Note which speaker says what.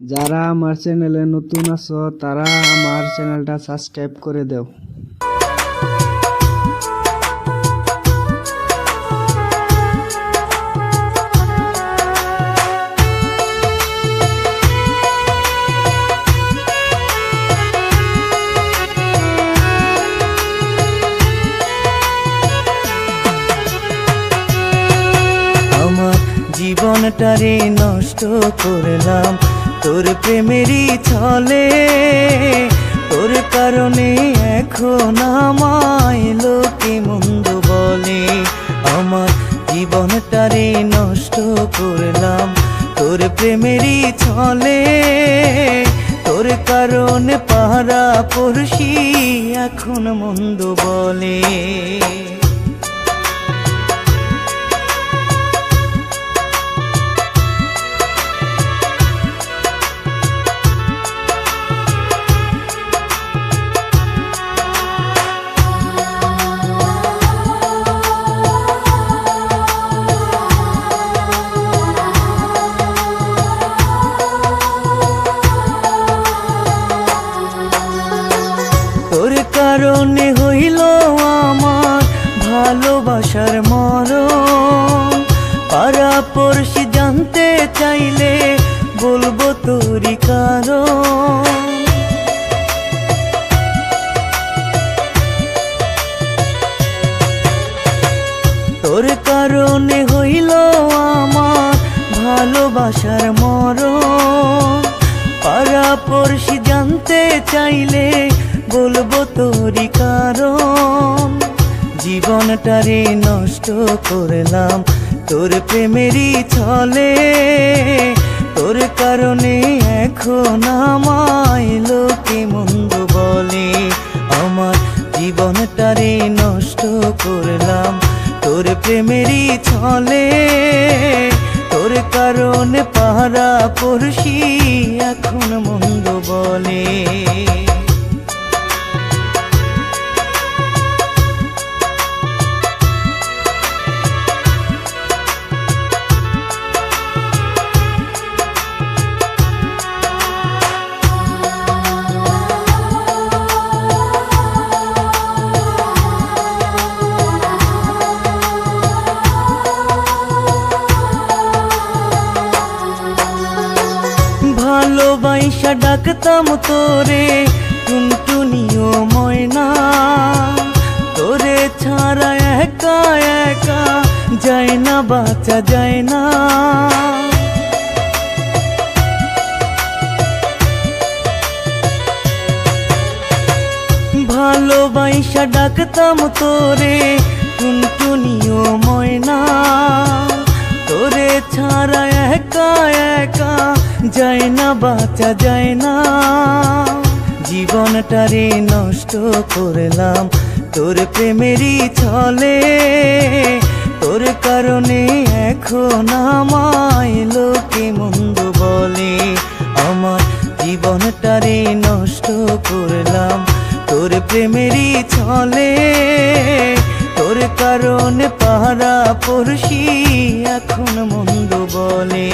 Speaker 1: যারা আমার চ্যানেলে নতুন আছো তারা আমার চ্যানেলটা সাবস্ক্রাইব করে দাও।
Speaker 2: জীবনটারে নষ্ট করলাম তোর প্রেমেরই ছলে, তোর কারণে এখন আমায় লোকে মন্দ বলে। আমার জীবনটারে নষ্ট করলাম, তোর প্রেমেরই ছলে, তোর কারণে পাহারা পড়শি এখন মন্দ বলে। কারণে হইল আমার ভালোবাসার মরণ। পাড়া পড়শি জানতে চাইলে বলব তোরই কারণ। তোর কারণে হইল আমার ভালোবাসার মরণ। পাড়া পড়শি জানতে চাইলে বলব তোরই কারণ। জীবনটারে নষ্ট করলাম, তোর প্রেমেরই ছলে। তোর কারণে এখন আমায় লোকে মন্দ বলে। আমার জীবনটারে নষ্ট করলাম, তোর প্রেমেরই ছলে। তোর কারণে পাহারা পড়শি এখন মন্দ বলে। ভালোবাসা ডাকতাম তোরে, টুনটুনিও ময়না। তোরে ছাড়া একা একা যায় না, বাঁচা যায় না। ভালোবাসা ডাকতাম তোরে যায় না, বাঁচা যায় না। জীবনটারে নষ্ট করলাম, তোর প্রেমেরই চলে তোর কারণে এখন আমায় লোকে মন্দ বলে। আমার জীবনটারে নষ্ট করলাম, তোর প্রেমেরই চলে তোর কারণে পাহারা পড়শি এখন মন্দ বলে।